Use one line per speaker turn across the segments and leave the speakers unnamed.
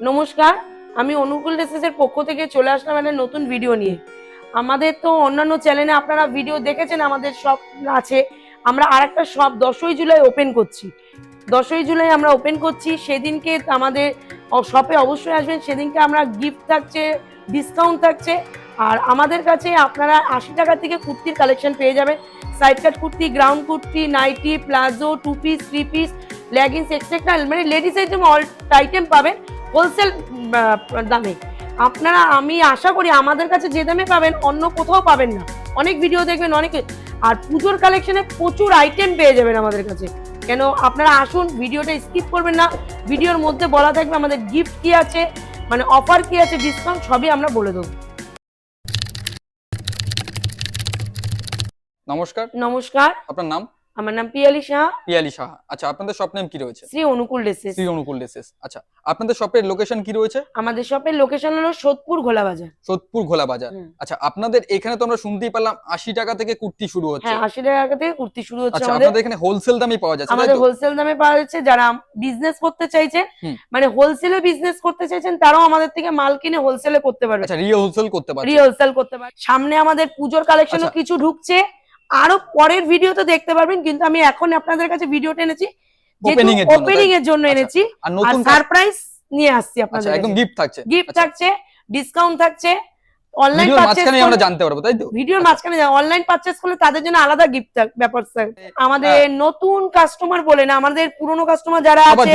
নমস্কার, আমি অনুকূল ড্রেসেসের পক্ষ থেকে চলে আসলাম একটা নতুন ভিডিও নিয়ে। আমাদের তো অন্যান্য চ্যানেলে আপনারা ভিডিও দেখেছেন, আমাদের সব আছে। আমরা আর একটা সব দশই জুলাই ওপেন করছি। দশই জুলাই আমরা ওপেন করছি, সেদিনকে আমাদের শপে অবশ্যই আসবেন, সেদিনকে আমরা গিফট থাকছে ডিসকাউন্ট থাকছে। আর আমাদের কাছে আপনারা আশি টাকা থেকে কুর্তির কালেকশন পেয়ে যাবেন। Side cut kurti ground kurti nighty palazzo two piece three piece leggings etcetera মানে লেডিস আইটেম অল আইটেম পাবেন। হোলসেল দামে। আপনারা আমি আশা করি আমাদের কাছে যে দামে পাবেন অন্য কোথাও পাবেন না। অনেক ভিডিও দেখবেন অনেক আর পুজোর কালেকশনে প্রচুর আইটেম পেয়ে যাবেন আমাদের কাছে। কেন আপনারা আসুন ভিডিওটা স্কিপ করবেন না। ভিডিওর মধ্যে বলা থাকবে আমাদের গিফট কি আছে মানে অফার কি আছে ডিসকাউন্ট সবই আমরা বলে দেবো।
নমস্কার।
নমস্কার।
আপনার নাম?
আমার নাম পিয়ালি শাহ
পিয়ালি সাহা। আচ্ছা আপনাদের শপ নেম কি রয়েছে?
শ্রী অনুকূল ড্রেসেস
শ্রী অনুকূল ডেসেস আচ্ছা আপনাদের শপের লোকেশন কি রয়েছে?
আমাদের শপের লোকেশন হলো সোদপুর ঘোলা বাজার।
সোদপুর ঘোলা বাজার। আচ্ছা আপনাদের এখানে তো আমরা শুনতেই পেলাম আশি টাকা থেকে কুর্তি শুরু হচ্ছে।
হ্যাঁ আশি টাকা থেকে কুর্তি শুরু হচ্ছে
আচ্ছা
আমাদের।
এখানে হোলসেল দামে পাওয়া যাচ্ছে
আমাদের হোলসেল দামে পাওয়া যাচ্ছে যারা বিজনেস করতে চাইছেন। মানে হোলসেলে বিজনেস করতে চাইছেন তারাও আমাদের থেকে মাল কিনে হোলসেলে করতে পারবে।
আচ্ছা রিও হোলসেল করতে পারছে।
রি হোলসেল করতে পারবে। সামনে আমাদের পুজোর কালেকশনও
আচ্ছা।
কিছু ঢুকছে। আরও পরের ভিডিওতে দেখতে পারবেন কিন্তু আমি এখন আপনাদের কাছে ভিডিওটা এনেছি ওপেনিং এর জন্য
আচ্ছা।
এনেছি
আর
আর সারপ্রাইজ নিয়ে আসছি
আচ্ছা
আপনাদের
একদম গিফট থাকছে।
গিফট
আচ্ছা,
থাকছে ডিসকাউন্ট থাকছে অনলাইন
ভিডিওর মাঝখানে আমরা জানতে পারব তাই তো?
ভিডিওর মাঝখানে অনলাইন করলে তাদের জন্য আলাদা গিফট ব্যাপার। আমাদের। নতুন কাস্টমার বলে না আমাদের পুরনো কাস্টমার যারা আছে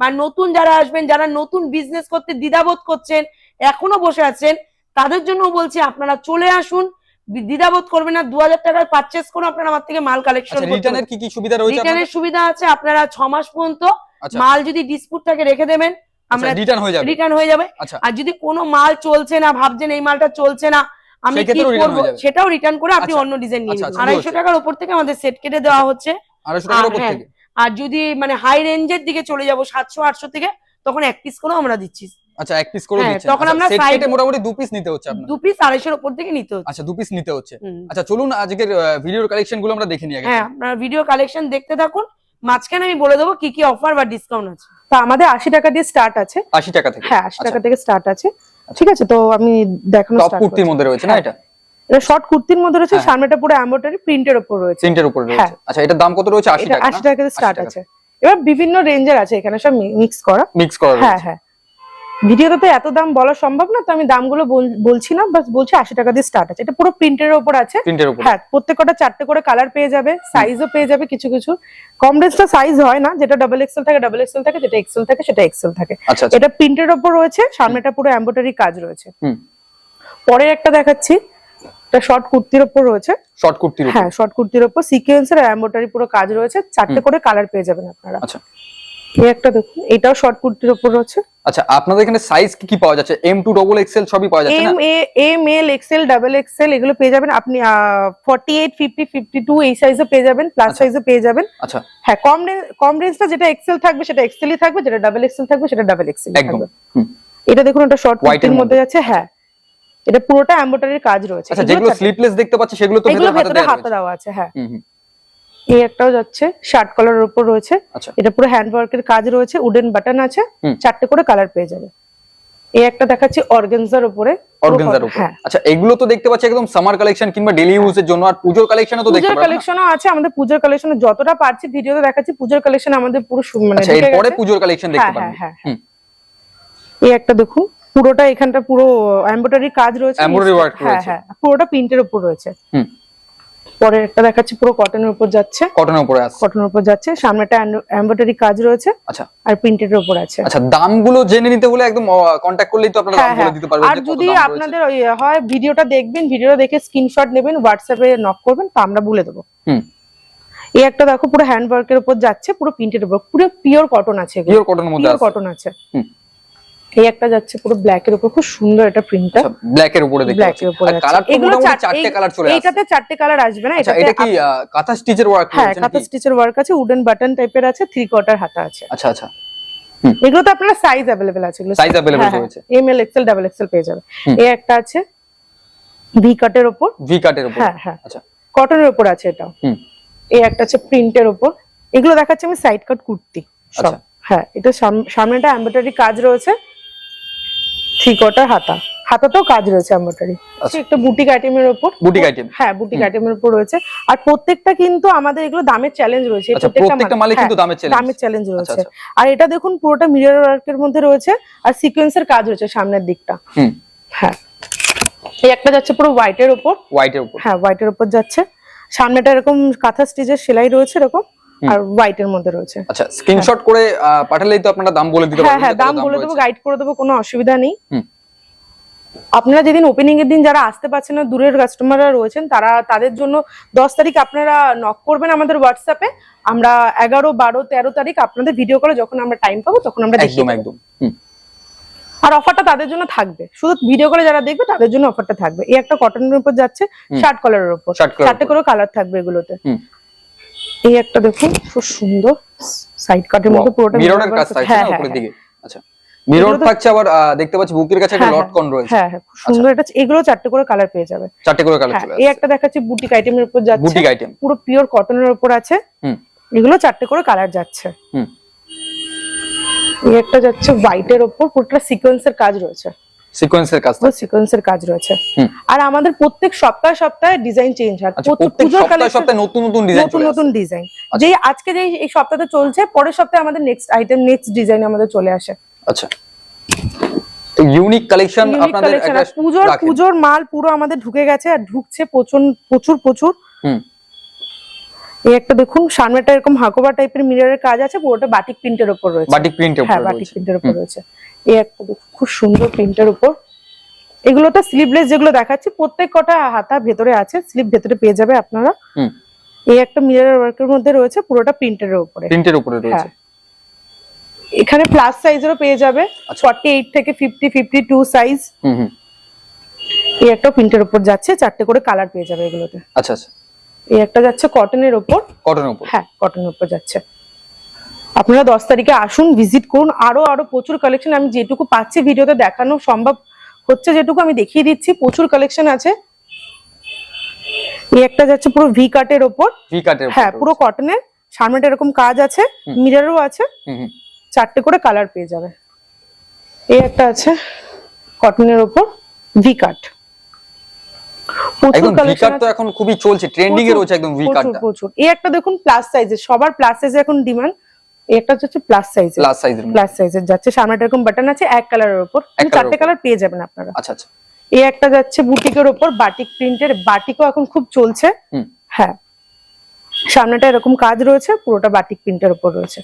বা নতুন যারা আসবেন যারা নতুন বিজনেস করতে দ্বিধাবোধ করছেন এখনও বসে আছেন তাদের জন্য বলছি আপনারা চলে আসুন দ্বিধাবোধ করবে না দু হাজার টাকার পারচেস করুন আপনারা আমার থেকে মাল কালেকশন
আচ্ছা রিটার্নের কি কি সুবিধা রয়েছে
রিটার্নের সুবিধা আছে আপনারা ছ মাস পর্যন্ত
আচ্ছা।
মাল যদি ডিসপুট থাকে রেখে দেবেন আমরা
রিটার্ন হয়ে যাবে।
রিটার্ন হয়ে যাবে।
আচ্ছা।
আর যদি কোনো মাল চলছে না ভাবছেন এই মালটা চলছে না আমি কি করব। সেটাও রিটার্ন করে আপনি
আচ্ছা।
অন্য ডিজাইন নিয়ে
আচ্ছা, আচ্ছা,
টাকার উপর থেকে আমাদের সেট কেটে দেওয়া হচ্ছে।
টাকার উপর
হ্যাঁ,
থেকে?
আর যদি মানে হাই রেঞ্জের দিকে চলে যাব সাতশো আটশো থেকে তখন এক পিস করেও আমরা দিচ্ছি।
আচ্ছা এক পিস করে
হ্যাঁ,
দিচ্ছেন।
তখন
আচ্ছা,
আমরা
কেটে মোটামুটি দু পিস নিতে হচ্ছে আপনার।
দু পিস আড়াইশোর উপর থেকে নিতে হচ্ছে।
আচ্ছা দু পিস নিতে হচ্ছে। আচ্ছা চলুন আজকের ভিডিওর কালেকশনগুলো আমরা দেখে নিই আগে।
হ্যাঁ আপনার ভিডিও কালেকশন দেখতে থাকুন। মাঝখানে আমি বলে দেবো কি কি অফার বা ডিসকাউন্ট আছে।
তো আমাদের আশি টাকা দিয়ে স্টার্ট আছে।
আশি টাকা থেকে।
হ্যাঁ আশি
আচ্ছা।
টাকা থেকে স্টার্ট আছে। ঠিক আছে তো আমি দেখানো স্টার্ট
কুর্তির মধ্যে রয়েছে না
হ্যাঁ।
এটা?
এটা শর্ট কুর্তির মধ্যে রয়েছে
হ্যাঁ।
সামনেটা পুরো এমব্রয়ডারি প্রিন্টের উপর রয়েছে।
প্রিন্টের উপরে
হ্যাঁ।
রয়েছে আচ্ছা এটার দাম কত রয়েছে? আশি
এটা
টাকা
আশি টাকা থেকে স্টার্ট আছে। এবার বিভিন্ন রেঞ্জের আছে এখানে সব মিক্স করা।
মিক্স করা
হ্যাঁ হ্যাঁ। ভিডিওতে তো এত দাম বলা সম্ভব না তো আমি দামগুলো বল- বলছি না বাস বলছি আশি টাকা দিয়ে স্টার্ট আছে। এটা পুরো প্রিন্টের উপর আছে। হ্যাঁ প্রত্যেকটা চারটে করে কালার পেয়ে যাবে সাইজও পেয়ে যাবে কিছু কিছু। কম রেঞ্জটা সাইজ হয় না যেটা ডাবল এক্সেল থাকে ডাবল এক্সেল থাকে যেটা এক্সেল থাকে সেটা এক্সেল থাকে।
আচ্ছা আচ্ছা।
এটা প্রিন্টের ওপর রয়েছে সামনেটা পুরো এমব্রয়ডারি কাজ রয়েছে।
হুম।
পরে একটা দেখাচ্ছি এটা শর্ট কুর্তির ওপর রয়েছে।
শর্ট কুর্তির উপর
হ্যাঁ শর্ট কুর্তির ওপর সিকোয়েন্সের এমব্রয়ডারি পুরো কাজ রয়েছে চারটে করে কালার পেয়ে যাবেন আপনারা।
আচ্ছা।
এই একটা দেখুন এটাও শর্ট কুর্তির ওপর রয়েছে।
আচ্ছা আপনাদের এখানে সাইজ কি কি পাওয়া যাচ্ছে? এম টু ডবল এক্সেল সবই পাওয়া যাচ্ছে না?
M A M L XL double XL এগুলো পেয়ে যাবেন। আপনি forty eight fifty fifty two এই সাইজও পেয়ে যাবেন প্লাস
আচ্ছা।
সাইজও পেয়ে যাবেন।
আচ্ছা।
হ্যাঁ কম কম রেঞ্জটা যেটা এক্সেল থাকবে সেটা এক্সেলই থাকবে যেটা ডাবল এক্সেল থাকবে সেটা ডাবল এক্সেল
একদম।
থাকবে। এটা দেখুন এটা শর্ট কুর্তির মধ্যে আছে হ্যাঁ। এটা পুরোটা এমব্রয়ডারির কাজ রয়েছে।
আচ্ছা যেগুলো স্লিপলেস দেখতে পাচ্ছি সেগুলো তো ভেতরে হাতে দেওয়া
আছে হ্যাঁ। এই একটাও যাচ্ছে শার্ট কলারের উপর রয়েছে।
আচ্ছা।
এটা পুরো হ্যান্ড ওয়ার্কের কাজ রয়েছে উডেন বাটন আছে চারটে করে কালার পেয়ে যাবে। এই একটা দেখাচ্ছি অর্গেনজার উপরে।
অর্গানজার উপর।
হ্যাঁ।
আচ্ছা এগুলো তো দেখতে পাচ্ছি একদম সামার কালেকশন কিংবা ডেইলি ইউজের জন্য। আর পুজোর কালেকশনও তো দেখতে না?
কালেকশনও আছে আমাদের পূজার কালেকশন যতটা পারছি ভিডিওতে দেখাচ্ছি পূজার কালেকশন আমাদের পুরো মানে
আচ্ছা এরপরে। পুজোর কালেকশন দেখতে
হ্যাঁ,
পারবেন
হ্যাঁ, হ্যাঁ, এই একটা দেখুন পুরোটা এখানটা পুরো এমব্রয়ডারি কাজ রয়েছে।
Work
হ্যাঁ
রয়েছে।
হ্যাঁ পুরোটা প্রিন্টের উপর রয়েছে।
হুম।
পরে একটা দেখাচ্ছি পুরো কটনের উপর যাচ্ছে।
কটনের উপরে আসছে
কটনের উপর যাচ্ছে। সামনেটা এমব্রয়ডারি কাজ রয়েছে
আচ্ছা।
আর প্রিন্টেড এর উপর আছে।
আচ্ছা দামগুলো জেনে নিতে হলে একদম কন্ট্যাক্ট করলেই তো আপনারা দাম
হ্যাঁ,
বলে
হ্যাঁ।
দিতে পারবেন
আর যদি আপনাদের ওই হয় ভিডিওটা দেখবেন ভিডিওটা দেখে স্ক্রিনশট নেবেন হোয়াটসঅ্যাপে নক করবেন তো আমরা বলে দেবো।
হুম।
এই একটা দেখো পুরো হ্যান্ড ওয়ার্কের উপর যাচ্ছে পুরো প্রিন্টের উপর পুরো পিওর কটন আছে
পিওর কটনের মধ্যে
পিওর কটন আছে।
হুম।
এই একটা যাচ্ছে পুরো ব্ল্যাক এর উপর খুব সুন্দর এটা প্রিন্টটা
আচ্ছা ব্ল্যাক এর উপরে দেখতে
ব্ল্যাক এর উপর
আর কালার তো মোটামুটি চারটে কালার চলে
এইটাতে চারটে কালার আসবে না
আচ্ছা
এটাতে
এটা কি কাঁথা স্টিচের ওয়ার্ক
হ্যাঁ কাঁথা স্টিচের ওয়ার্ক আছে উডেন বাটন টাইপের আছে থ্রি কোয়ার্টার হাতা আছে।
আচ্ছা আচ্ছা।
এগুলো তো আপনার সাইজ অ্যাভেলেবেল আছে এগুলো
Size available রয়েছে।
M L XL double XL পেয়ে যাবে। এই একটা আছে ভি কাটের উপর
ভি কাটের উপর
হ্যাঁ হ্যাঁ।
আচ্ছা।
কটনের উপর আছে এটা এই একটা আছে প্রিন্টের উপর এগুলো দেখাচ্ছে আমি সাইড কাট কুর্তি সব।
আচ্ছা।
হ্যাঁ এটা সাম- সামনেটা এমব্রয়ডারি কাজ রয়েছে। থ্রি কোয়ার্টার হাতা। হাতাতেও কাজ রয়েছে এমব্রয়ডারি
আচ্ছা।
একটা বুটিক আইটেমের ওপর।
বুটিক আইটেম
হ্যাঁ বুটিক আইটেমের উপর রয়েছে। আর প্রত্যেকটা কিন্তু আমাদের এগুলো দামের চ্যালেঞ্জ রয়েছে।
আচ্ছা প্রত্যেকটা মালে কিন্তু দামের চ্যালেঞ্জ
দামের চ্যালেঞ্জ রয়েছে।
আচ্ছা।
আর এটা দেখুন পুরোটা মিরর ওয়ার্কের মধ্যে রয়েছে। আর সিকোয়েন্সের কাজ রয়েছে সামনের দিকটা। হ্যাঁ। এই একটা যাচ্ছে পুরো হোয়াইটের উপর
হোয়াইটের উপর
হ্যাঁ হোয়াইটের উপর যাচ্ছে। সামনেটা এরকম কাঁথা স্টিচের সেলাই রয়েছে এরকম। আর হোয়াইটের মধ্যে রয়েছে।
আচ্ছা স্ক্রিনশট করে পাঠালেই তো আপনারা দাম বলে দিতে
হ্যাঁ
পারবেন
হ্যাঁ দাম বলে দেবো গাইড করে দেবো কোনো অসুবিধা নেই। আপনারা যেদিন ওপেনিং এর দিন যারা আসতে পারছেন না দূরের কাস্টমাররা রয়েছেন তারা তাদের জন্য দশ তারিখ আপনারা নক করবেন আমাদের হোয়াটসঅ্যাপে আমরা এগারো বারো তেরো তারিখ আপনাদের ভিডিও করে যখন আমরা টাইম পাবো তখন আমরা
একদম একদম
আর অফারটা তাদের জন্য থাকবে। শুধু ভিডিও করে যারা দেখবে তাদের জন্য অফারটা থাকবে। এই একটা কটনের উপর যাচ্ছে শার্ট কালারের উপর। চারটে। করে কালার থাকবে এগুলোতে। এই একটা দেখুন খুব সুন্দর সাইড কাটের মধ্যে পুরোটা
মিররের কাজ থাকছে
হ্যাঁ,
না
হ্যাঁ,
উপরের
হ্যাঁ।
দিকে আচ্ছা মিরর থাকছে আবার দেখতে পাচ্ছি বুকের কাছে একটা
হ্যাঁ,
লট কন রয়েছে।
হ্যাঁ হ্যাঁ খুব সুন্দর এটা এগুলো চারটে করে কালার পেয়ে যাবে।
চারটে করে কালার
হ্যাঁ
চলে
এই একটা দেখাচ্ছি বুটিক আইটেমের উপর যাচ্ছে।
বুটিক আইটেম
পুরো পিওর কটনের উপর আছে।
হুম।
এগুলো চারটে করে কালার যাচ্ছে।
হুম।
এই একটা যাচ্ছে হোয়াইটের উপর পুরোটা সিকোয়েন্সের কাজ রয়েছে।
সিকোয়েন্সের কাজ
সিকোয়েন্সের কাজ রয়েছে। আর আমাদের প্রত্যেক সপ্তাহে সপ্তাহে ডিজাইন চেঞ্জ হয়।
আচ্ছা সপ্তাহে সপ্তাহে নতুন নতুন ডিজাইন
নতুন নতুন ডিজাইন যেই আজকে যেই এই সপ্তাহে চলছে পরের সপ্তাহে আমাদের নেক্সট আইটেম নেক্সট ডিজাইন আমাদের চলে আসে।
আচ্ছা। ইউনিক কালেকশন আপনাদের। একটা
আর পুজোর মাল পুরো আমাদের ঢুকে গেছে আর ঢুকছে প্রচুর প্রচুর প্রচুর।
হুম।
এই একটা দেখুন সামনেটা এরকম হাকোবা টাইপের মিররের কাজ আছে পুরোটা বাটিক প্রিন্টের উপর রয়েছে।
বাটিক প্রিন্টের
হ্যাঁ
উপরে
বাটিক প্রিন্টের উপর রয়েছে। এই একটা দেখুন খুব সুন্দর প্রিন্টের উপর। এগুলো তো স্লিভলেস যেগুলো দেখাচ্ছি প্রত্যেক কটা হাতা ভেতরে আছে স্লিভ ভেতরে পেয়ে যাবে আপনারা।
হুম।
এই একটা মিরর ওয়ার্কের মধ্যে রয়েছে পুরোটা প্রিন্টের উপরে।
প্রিন্টের উপরে রয়েছে।
হ্যাঁ। এখানে প্লাস সাইজেরও পেয়ে যাবে
আচ্ছা।
ফর্টি এইট থেকে ফিফটি ফিফটি টু সাইজ
হুম হুম।
এই একটা প্রিন্টের উপর যাচ্ছে চারটে করে কালার পেয়ে যাবে এগুলোতে।
আচ্ছা আচ্ছা।
এই একটা যাচ্ছে কটনের ওপর
কটনের উপর।
হ্যাঁ কটনের উপর যাচ্ছে। আপনারা দশ তারিখে আসুন ভিজিট করুন। আরও আরও প্রচুর কালেকশন আমি যেটুকু পাচ্ছি ভিডিওতে দেখানো সম্ভব হচ্ছে যেটুকু আমি দেখিয়ে দিচ্ছি। প্রচুর কালেকশন আছে। এই একটা যাচ্ছে পুরো ভি কাটের ওপর।
ভি কাটের
হ্যাঁ পুরো কটনের সামনেটা এরকম কাজ আছে মিরারও আছে। চারটে করে কালার পেয়ে যাবে। এই একটা আছে কটনের ওপর ভি কাট প্রচুর কালেকশন
তো এখন খুবই চলছে ট্রেন্ডিং এ রয়েছে একদম ভি কাটটা
প্রচুর এই একটা দেখুন প্লাস সাইজের সবার প্লাস সাইজে এখন ডিমান্ড একটা হচ্ছে প্লাস সাইজের
প্লাস সাইজের
প্লাস সাইজের যাচ্ছে। সামনেটা এরকম বাটন আছে এক কালারের উপর। চারটে
ওপর।
কালার পেয়ে যাবেন আপনারা।
আচ্ছা আচ্ছা।
এই একটা যাচ্ছে বুটিকের ওপর বাটিক প্রিন্টের বাটিকও এখন খুব চলছে। হ্যাঁ। সামনেটা এরকম কাজ রয়েছে পুরোটা বাটিক প্রিন্টের উপর রয়েছে।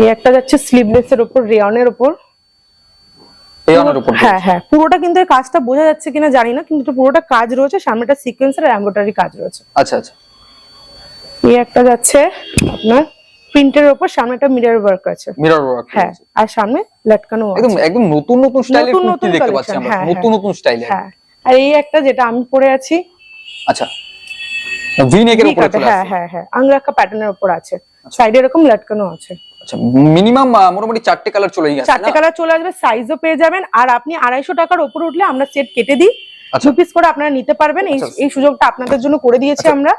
এই একটা যাচ্ছে স্লিভলেস এর উপর। রেয়নের উপর হ্যাঁ হ্যাঁ। পুরোটা কিন্তু কাজটা বোঝা যাচ্ছে কিনা জানি না কিন্তু পুরোটা কাজ রয়েছে। সামনেটা সিকোয়েন্সের এমব্রয়ডারি কাজ রয়েছে।
আচ্ছা আচ্ছা।
এই একটা যাচ্ছে আপনার প্রিন্টের উপর সামনেটা মিরর ওয়ার্ক আছে।
মিরর ওয়ার্ক
হ্যাঁ আর সামনে লটকানো
একদম একদম নতুন নতুন স্টাইলের কুর্তি দেখতে পাচ্ছি আমরা।
হ্যাঁ,
নতুন নতুন স্টাইলের
হ্যাঁ আর এই একটা যেটা আমি পরে আছি
আচ্ছা। ভি নেকের উপরে
V-cut, হ্যাঁ হ্যাঁ হ্যাঁ আংরাখা প্যাটার্নের উপর আছে। সাইডে এরকম লটকানো আছে।
আচ্ছা মিনিমাম মোটামুটি চারটে কালার চলেই গেছে
চারটে কালার চলে আসবে সাইজও পেয়ে যাবেন আর আপনি আড়াইশো টাকার উপরে উঠলে আমরা সেট কেটে দিই।
আচ্ছা।
দু পিস করে আপনারা নিতে পারবেন এই
আচ্ছা।
সুযোগটা আপনাদের জন্য করে দিয়েছি
আচ্ছা।
আমরা।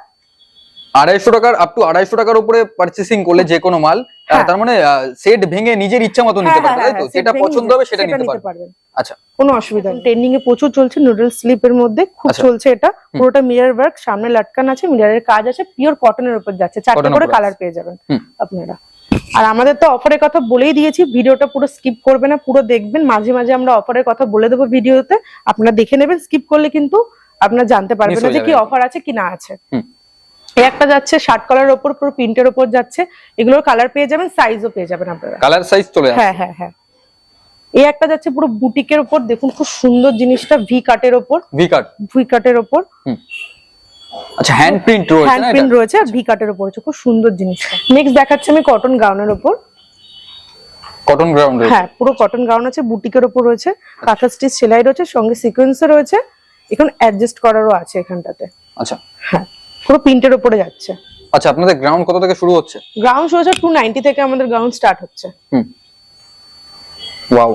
আড়াইশো টাকার আপ টু আড়াইশো টাকার উপরে পারচেসিং করলে যে কোনো মাল
হ্যাঁ।
তার মানে সেট ভেঙে নিজের ইচ্ছা মতো নিতে
হ্যাঁ,
পারবে
হ্যাঁ,
তাই তো?
হ্যাঁ, set
পছন্দ হবে সেটা নিতে পারবে। আচ্ছা।
কোনো অসুবিধা নেই। ট্রেন্ডিং এ প্রচুর চলছে নুডল স্লিপের মধ্যে খুব
আচ্ছা।
চলছে এটা। পুরোটা মিরর ওয়ার্ক সামনে লটকান আছে মিররের কাজ আছে পিওর কটনের উপর যাচ্ছে। চারটে করে কালার পেয়ে যাবেন আপনারা। আর আমাদের তো অফারের কথা বলেই দিয়েছি ভিডিওটা পুরো স্কিপ করবে না পুরো দেখবেন। মাঝে মাঝে আমরা অফারের কথা বলে দেবো ভিডিওতে আপনারা দেখে নেবেন স্কিপ করলে কিন্তু আপনারা জানতে পারবেন না যে কি অফার আছে কি না আছে। একটা যাচ্ছে শার্ট কালার ওপর পুরো প্রিন্টের ওপর যাচ্ছে। এগুলোর কালার পেয়ে যাবেন সাইজও পেয়ে যাবেন আপনারা।
কালার সাইজ চলে
হ্যাঁ হ্যাঁ হ্যাঁ। এই একটা যাচ্ছে পুরো বুটিকের ওপর দেখুন খুব সুন্দর জিনিসটা ভি কাটের ওপর।
ভি কাট
ভি কাটের ওপর।
আচ্ছা হ্যান্ড প্রিন্ট রয়েছে
হ্যান্ড প্রিন্ট রয়েছে আর ভি কাটের ওপর হচ্ছে খুব সুন্দর জিনিসটা। নেক্সট দেখাচ্ছি আমি কটন গাউনের ওপর।
কটন গ্রাউন্ড
হ্যাঁ পুরো কটন গাউন আছে বুটিকের ওপর রয়েছে কাঁথা স্টিচ সেলাই রয়েছে সঙ্গে সিকোয়েন্সও রয়েছে। এখন অ্যাডজাস্ট করারও আছে এখানটাতে।
আচ্ছা।
হ্যাঁ। পুরো প্রিন্টের উপরে যাচ্ছে।
আচ্ছা আপনাদের গ্রাউন্ড কত থেকে শুরু হচ্ছে?
গ্রাউন্ড রয়েছে টু নাইনটি থেকে আমাদের গ্রাউন্ড স্টার্ট হচ্ছে।
হুম। ওয়াও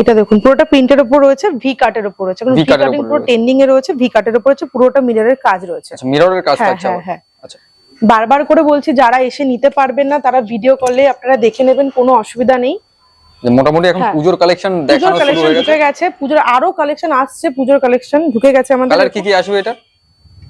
এটা দেখুন পুরোটা প্রিন্টের উপর রয়েছে ভি কাটের ওপর রয়েছে।
V
ভি কাটিং পুরো। ট্রেন্ডিং এ রয়েছে ভি কাটের উপর রয়েছে পুরোটা মিররের কাজ রয়েছে।
আচ্ছা মিররের কাজ
হ্যাঁ
থাকছে
হ্যাঁ হ্যাঁ।
আচ্ছা।
বারবার করে বলছি যারা এসে নিতে পারবেন না তারা ভিডিও কলে আপনারা দেখে নেবেন কোনো অসুবিধা নেই।
মোটামুটি এখন
হ্যাঁ।
পুজোর কালেকশন দেখানো শুরু হয়ে গেছে।
পুজোর আরও কালেকশন আসছে পুজোর কালেকশন ঢুকে গেছে আমাদের
কালার কি কি আসবে এটা?